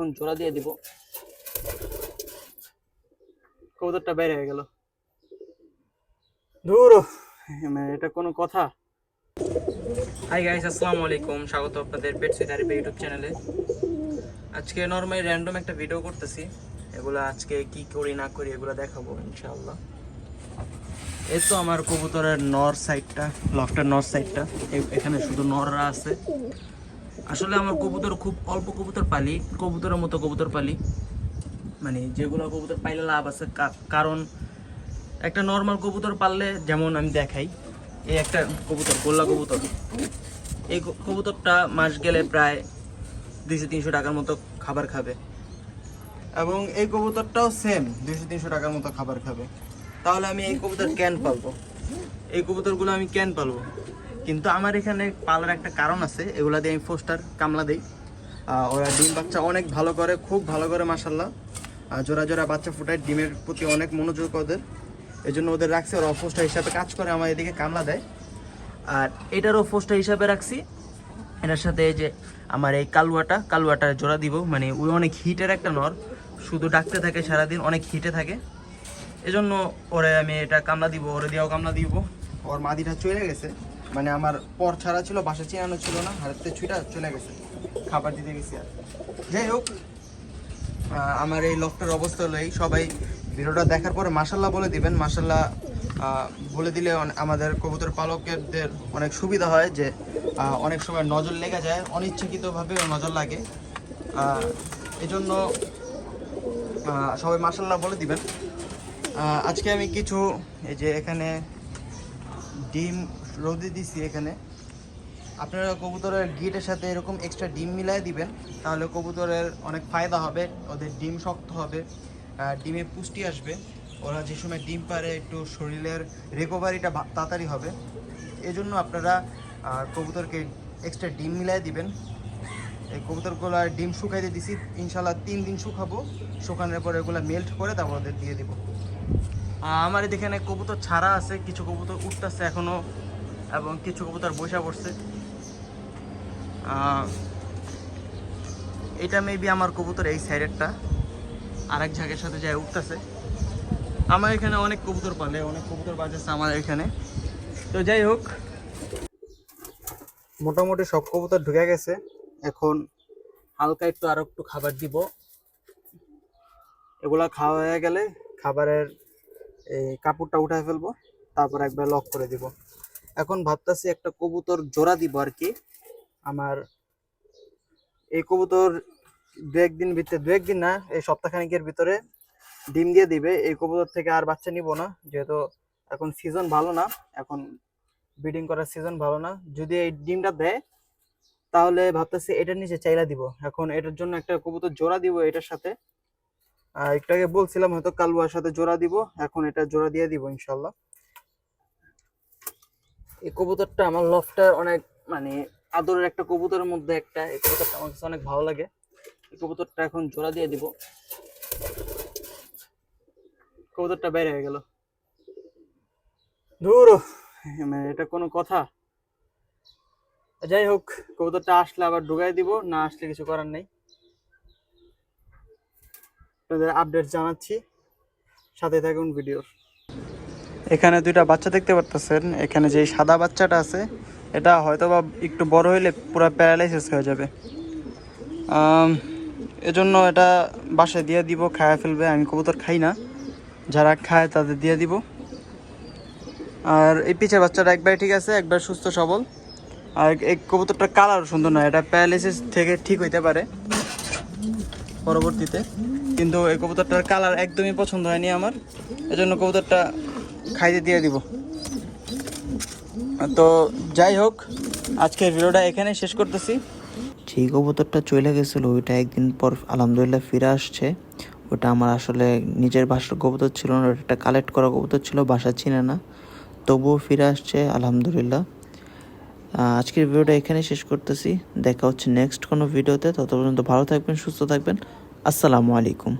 এখন জোড়া দিয়ে দিব। কবুতরটা বের হয়ে গেল। মানে এটা কোনো কথা। হাই গাইস আসসালামু আলাইকুম। স্বাগত আপনাদের পেট সুইট ইউটিউব চ্যানেলে আজকে নর্মালি র্যান্ডম একটা ভিডিও করতেছি। এগুলো আজকে কি করি, না করি, এগুলো দেখাবো ইনশাআল্লাহ। এই তো আমার কবুতরের নর সাইডটা লফটের নর সাইডটা এখানে শুধু নররা আছে। আসলে আমার কবুতর খুব অল্প কবুতর পালি, কবুতরের মতো কবুতর পালি। মানে যেগুলো কবুতর পাইলে লাভ আছে কারণ একটা নর্মাল কবুতর পাললে যেমন আমি দেখাই, এই একটা কবুতর, গোল্লা কবুতর। এই কবুতরটা মাস গেলে প্রায় দুইশো তিনশো টাকার মতো খাবার খাবে। এবং এই কবুতরটাও সেম দুইশো তিনশো টাকার মতো খাবার খাবে। তাহলে আমি এই কবুতর ক্যান পালবো? এই কবুতরগুলো আমি ক্যান পালবো? কিন্তু আমার এখানে পালার একটা কারণ আছে, এগুলা দিয়ে আমি ফোস্টার কামলা দিই। ওরা ডিম বাচ্চা অনেক ভালো করে, খুব ভালো করে মাসাল্লাহ জোড়া জোড়া বাচ্চা ফুটায়, ডিমের প্রতি অনেক মনোযোগ ওদের। এই জন্য ওদের রাখছি, ওরা ফোস্টার হিসাবে কাজ করে, আমার এদিকে কামলা দেয়। আর এটারও ফোস্টার হিসাবে রাখছি। এটার সাথে যে আমার এই কালুয়াটা কালুয়াটা জোড়া দিব মানে ওই অনেক হিটের একটা নর। শুধু ডাকতে থাকে সারাদিন, অনেক হিটে থাকে। এজন্য ওরে আমি এটা কামলা দিব, ওরে দিয়েও কামলা দিব। ওর মাদিটা চলে গেছে। মানে আমার পর ছাড়া ছিল বাসা চিনানো ছিল না হাতে ছুটা চলে গেছে খাবার দিতে গেছি আর। যাই হোক আমার এই লকটার অবস্থা হলো এই সবাই ভিডিওটা দেখার পরে মাসাল্লাহ বলে দিবেন মাসাল্লাহ বলে দিলে আমাদের কবুতর পালকদের অনেক সুবিধা হয় যে অনেক সময় নজর লেগে যায় অনিচ্ছাকৃতভাবে নজর লাগে। এজন্য আহ, সবাই মাসাল্লাহ বলে দিবেন। আজকে আমি কিছু এই যে এখানে ডিম রোদে দিছি এখানে। আপনারা কবুতরের গিটের সাথে এরকম এক্সট্রা ডিম মিলাই দিবেন, তাহলে কবুতরের অনেক ফায়দা হবে, ওদের ডিম শক্ত হবে ডিমে পুষ্টি আসবে। ওরা যে সময় ডিম পারে, একটু শরীরের রিকভারিটা তাড়াতাড়ি হবে। এই জন্য আপনারা কবুতরকে এক্সট্রা ডিম মিলাই দিবেন। এই কবুতরগুলো ডিম শুকাইতে দিছি ইনশাল্লাহ তিন দিন শুকাবো, শুকানোর পরে এগুলো মেল্ট করে তারপর ওদের দিয়ে দিব। আমার এখানে কবুতর ছাড়া আছে, কিছু কবুতর উঠতেছে এখনও। এবং কিছু কবুতর বসে পড়ছে। এটা মেবি আমার কবুতর এই সাইডেরটা আরেক ঝাঁকের সাথে যায় উঠতেছে। আমার এখানে অনেক কবুতর পালে, অনেক কবুতর বাজেছে আমার এখানে। তো যাই হোক। মোটামুটি সব কবুতর ঢুকে গেছে। এখন হালকা একটু আরও একটু খাবার দিব। এগুলা খাওয়া হয়ে গেলে খাবারের এই কাপড়টা উঠায় ফেলব, তারপর একবার লক করে দিব। এখন ভাবতাছি একটা কবুতর জোড়া দিব আর কি। আমার এই কবুতর দু একদিন ভিতরে, দু একদিন না, এই সপ্তাহখানিকের ভিতরে ডিম দিয়ে দিবে। এই কবুতর থেকে আর বাচ্চা নিব না, যেহেতু এখন সিজন ভালো না, এখন ব্রিডিং করার সিজন ভালো না। যদি এই ডিমটা দেয়, তাহলে ভাবতেছি এটার নিচে চাইলা দিব। এখন এটার জন্য একটা কবুতর জোড়া দিব এটার সাথে। আর একটু আগে বলছিলাম হয়তো কালুয়ার সাথে জোড়া দিব, এখন এটা জোড়া দিয়ে দিব ইনশাল্লাহ। এই কবুতরটা আমার লফটা অনেক মানে আদরের একটা কবুতরের মধ্যে একটা। এই কবুতরটা আমার কাছে অনেক ভালো লাগে। এই কবুতরটা এখন জোড়া দিয়ে দিব। কবুতরটা বের হয়ে গেল। দূর মানে এটা কোনো কথা। যাই হোক, কবুতরটা আসলে আবার ঢুকাই দিব, না আসলে কিছু করার নেই। আপনাদের আপডেট জানাচ্ছি। সাথে থাকুন ভিডিওর। এখানে দুইটা বাচ্চা দেখতে পারতেছেন। এখানে যে সাদা বাচ্চাটা আছে, এটা হয়তো বা একটু বড় হইলে পুরো প্যারালাইসিস হয়ে যাবে। এজন্য এটা বাসায় দিয়ে দিব, খায়া ফেলবে। আমি কবুতর খাই না। যারা খায় তাদের দিয়ে দিব। আর এই পিছের বাচ্চাটা একবার ঠিক আছে, একবার সুস্থ, সবল। আর এই কবুতরটার কালার সুন্দর নয়। এটা প্যারালাইসিস থেকে ঠিক হইতে পারে পরবর্তীতে। কিন্তু এই কবুতরটার কালার একদমই পছন্দ হয়নি আমার। এজন্য কবুতরটা খাইতে দিয়ে দিব। তো যাই হোক, আজকের ভিডিওটা এখানে শেষ করতেছি। সেই কবুতরটা চলে গেছিল, ওইটা একদিন পর আলহামদুলিল্লাহ ফিরে আসছে। ওটা আমার আসলে নিজের বাসার কবুতর ছিল না, ওটা একটা কালেক্ট করা কবুতর ছিল, বাসা চিনে না। তবুও ফিরে আসছে, আলহামদুলিল্লাহ। আজকের ভিডিওটা এখানে শেষ করতেছি। দেখা হচ্ছে নেক্সট কোনো ভিডিওতে তত পর্যন্ত ভালো থাকবেন, সুস্থ থাকবেন। আসসালামু আলাইকুম।